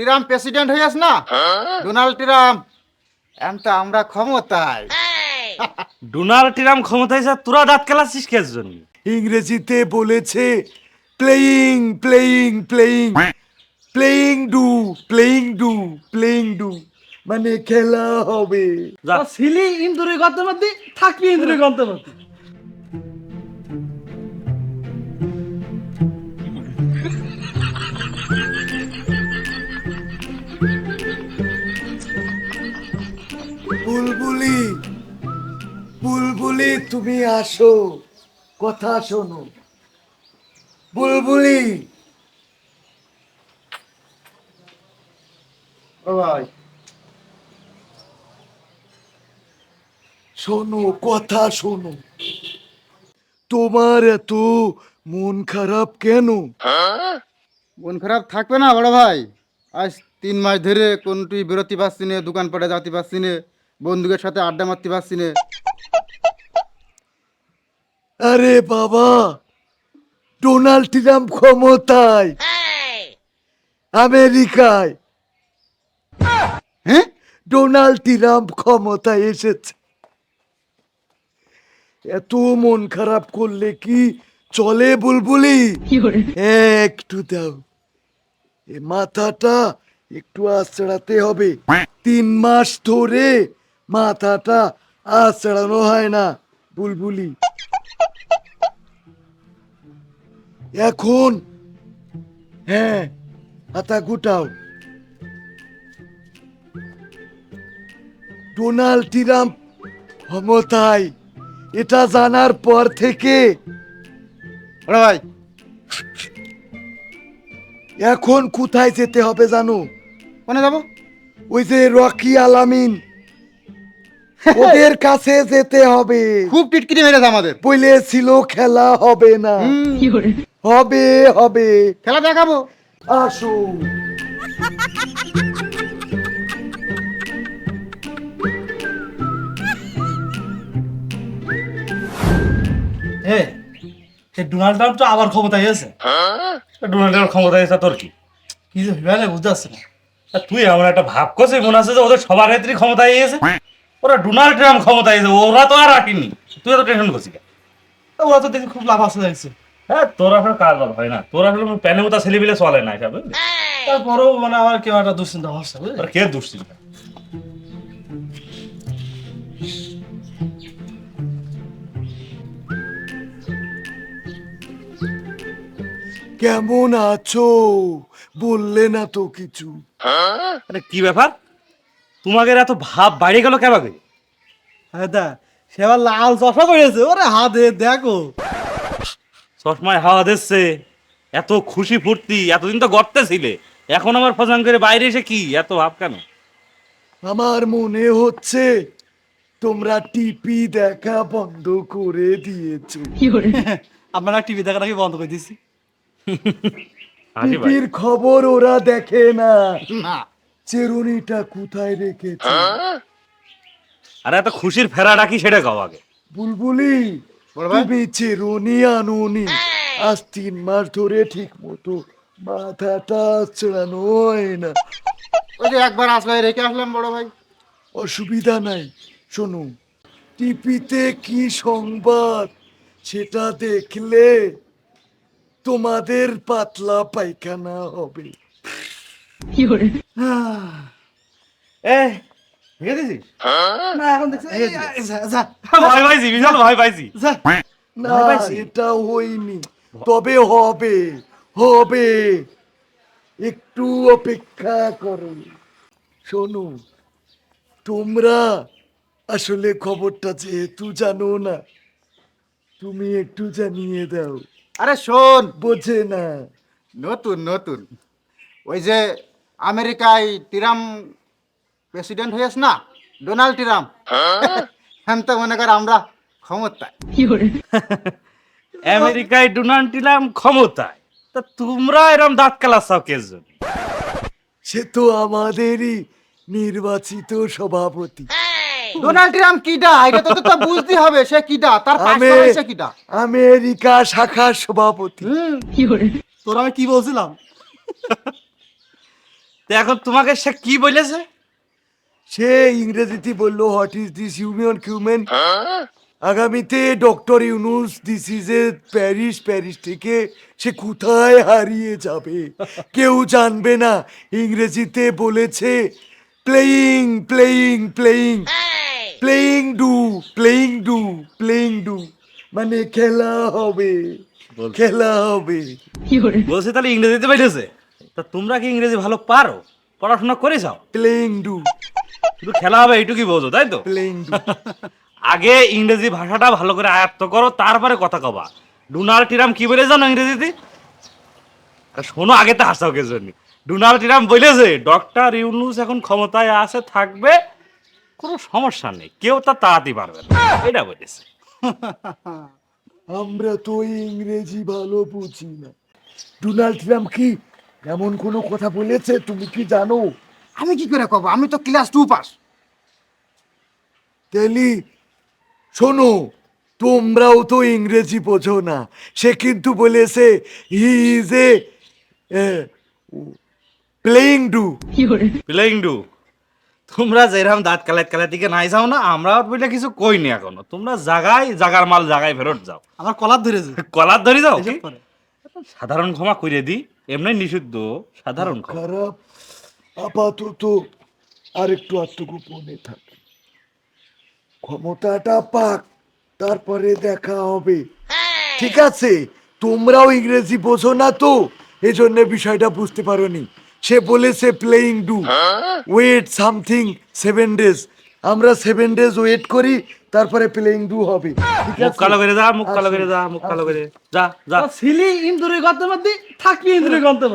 Trump president হয়েছ না? Donald Trump. এখন তো আমরা ক্ষমতায়। ডোনাল্ড ট্রাম্প ক্ষমতায় যা তোরা দাঁত কেলাচ্ছিস কে জন্য ইংরেজিতে বলেছে playing playing playing playing do playing do playing do মানে খেলা হবে। যা। সিলি ইন্দুরি গন্তের মধ্যে থাকবি ইন্দুরি গন্তের তুমি আসো কথা শোনো। বুলবুলি। ভাই। শোনো কথা শোনো। তোমার এত মন খারাপ কেন? মন খারাপ থাকবে না বড় ভাই। আজ তিন মাস ধরে কোনটি বেরোতে পারছি না দোকান পাটে যাতে পারছি না বন্ধুদের সাথে আড্ডা মারতে পারছি না। আরে বাবা ডোনাল্ড ট্রাম্প ক্ষমতায়। আমেরিকায়। হ্যাঁ? ডোনাল্ড ট্রাম্প ক্ষমতায় এসেছে। এত মন খারাপ করলে কি চলে বুলবুলি? একটু দাও। এ মাথাটা একটু আঁচড়াতে হবে। তিন মাস ধরে মাথাটা আঁচড়ানো হয় না বুলবুলি। এখন? হ্যাঁ হাতা গুটাও। ডোনাল্ড ট্রাম্প ক্ষমতায় এটা জানার পর থেকে। ভাই এখন কোথায় যেতে হবে জানো? কোনে যাব? ওই যে রকি আলামিন। ওদের কাছে যেতে হবে। খুব টিটকিরি মেরেছে আমাদের। বলেছিল খেলা হবে না। হবে হবে। খেলা দেখাবো। আসো। ডোনাল্ড ট্রাম্প তো আবার ক্ষমতায় এসে ডোনাল্ড ট্রাম্প ক্ষমতায় যা তোর কি? কি যে ভেবে বুঝতে পারছি না। আর তুই আমার একটা ভাব করছিস মনে আছে যে ওদের সবার ক্ষেত্রে ক্ষমতায় এসে ওরা ডোনাল্ড ট্রাম্প ক্ষমতায় এসে ওরা তো আর রাখিনি তুই এত টেনশন করছিস তো ওরা তো দেখি খুব লাভ আছে দেখছি হ্যাঁ তোর আসলে কাজ বাদ হয় না। তোর আসলে প্যানে মতো ছেলে বিলে চলে না হিসাবে তারপরেও মানে আমার কেউ একটা দুশ্চিন্তা হচ্ছে বুঝলি? কে দুশ্চিন্তা? কেমন আছো? বললে না তো কিছু। আরে কি ব্যাপার? তোমাদের এত ভাব বাইরে গেল কেবাকে হ্যাঁ দা সে আবার লাল চশমা করেছে ওরে হাতে দেখো। চশমায় হাওয়া দিচ্ছে। এত খুশি ফুর্তি এতদিন তো গর্তে ছিলে। এখন আমার ফজান করে বাইরে এসে কি? এত ভাব কেন? আমার মনে হচ্ছে তোমরা টিপি দেখা বন্ধ করে দিয়েছ। আপনারা টিভি দেখা নাকি বন্ধ করে ভাই টিপির খবর ওরা দেখে না। না। চেরুনিটা কোথায় রেখেছে? আরে এত খুশির ফেরাটা কি সেটা কও আগে। বুলবুলি তুমি চেরুনি আনুনি। আজ তিন মাস ধরে ঠিক মতো মাথাটা চড়ানো হয় না। ওই যে একবার আসলে রেখে আসলাম বড় ভাই। অসুবিধা নাই শোনো। টিপিতে কি সংবাদ সেটা দেখলে তোমাদের পাতলা পায়খানা হবে। এ ভেঙে দিছিস না এখন দেখছি এই, এই, যা, যা, ভয় পাইছি বিশাল ভয় পাইছি। না এটা তবে হবে হবে। একটু অপেক্ষা করো। শোনো তোমরা আসলে খবরটা যেহেতু জানো না তুমি একটু জানিয়ে দাও। আরে শোন। বোঝে না। নতুন নতুন। ওই যে আমেরিকায় ট্রাম প্রেসিডেন্ট হয়েছ না? Donald Trump? হ্যাঁ। তো মনে কর আমরা ক্ষমতায়। আমেরিকায় ডোনাল্ড ট্রাম্প ক্ষমতায়। তা তোমরা এরম দাঁত কেলাচ্ছাও কে সে তো আমাদেরই নির্বাচিত সভাপতি। ডোনাল্ড ট্রাম্প কিটা এটা তো তো বুঝতে হবে সে কিটা তার পাশে সে কিটা আমেরিকা শাখার সভাপতি। হুম তোর আমি কি বলছিলাম? তো এখন তোমাকে সে কি বলেছে? সে ইংরেজিতে বলল what is this union human আগামীতে doctor Yunus this is a Paris Paris থেকে সে কোথায় হারিয়ে যাবে? কেউ জানবে না। ইংরেজিতে বলেছে playing playing playing playing do playing do playing do মানে খেলা হবে খেলা হবে। বলছে তাহলে ইংরেজিতে বেরিয়েছে তা তোমরা কি ইংরেজি ভালো পারো? পড়াশোনা করে যাও। Playing do. শুধু খেলা হবে এইটুকুই বোঝো তাই তো? Playing do. আগে ইংরেজি ভাষাটা ভালো করে আয়ত্ত করো তারপরে কথা কবা। ডোনাল্ড ট্রাম্প কি বলে জানো ইংরেজিতে? আর শোনো আগে তো হাসাও কে জন্য ডোনাল্ড ট্রাম্প বলেছে ডক্টর ইউনুস এখন ক্ষমতায় আছে থাকবে কোনো সমস্যা নেই কেউ তা তাড়াতে পারবে না। এটা বলেছে। আমরা তো ইংরেজি ভালো বুঝি না। ডোনাল্ড ট্রাম্প কি এমন কোনো কথা বলেছে তুমি কি জানো? আমি কি করে কব? আমি তো ক্লাস টু পাস। তেলি শোনো তোমরাও তো ইংরেজি বোঝো না। সে কিন্তু বলেছে he is a playing do playing do তোমরা যেরকম দাঁত কালাত কালাত দিকে নাই যাও না আমরা বলে কিছু কইনি এখনও। তোমরা জাগায় জাগার মাল জাগায় ফেরত যাও। আমার কলার কলার ধরি যাও? এসব কি? করে। সাধারণ ক্ষমা করে দি। এমনি নিষিদ্ধ সাধারণ খারাপ আপাতত আর একটু আত্মগোপনে থাকে ক্ষমতাটা পাক তারপরে দেখা হবে। ঠিক আছে? তোমরাও ইংরেজি বোঝো না তো এই জন্য বিষয়টা বুঝতে পারোনি। সে বলেছে playing do wait something seven days আমরা সেভেন ডেজ ওয়েট করি তারপরে প্লেইং ডু হবে। মুখ কালো করে যা মুখ কালো করে যা মুখ কালো করে। যা যা। সিলি ইন্দুরের গন্তব্য থাকবি ইন্দুরের গন্তব্য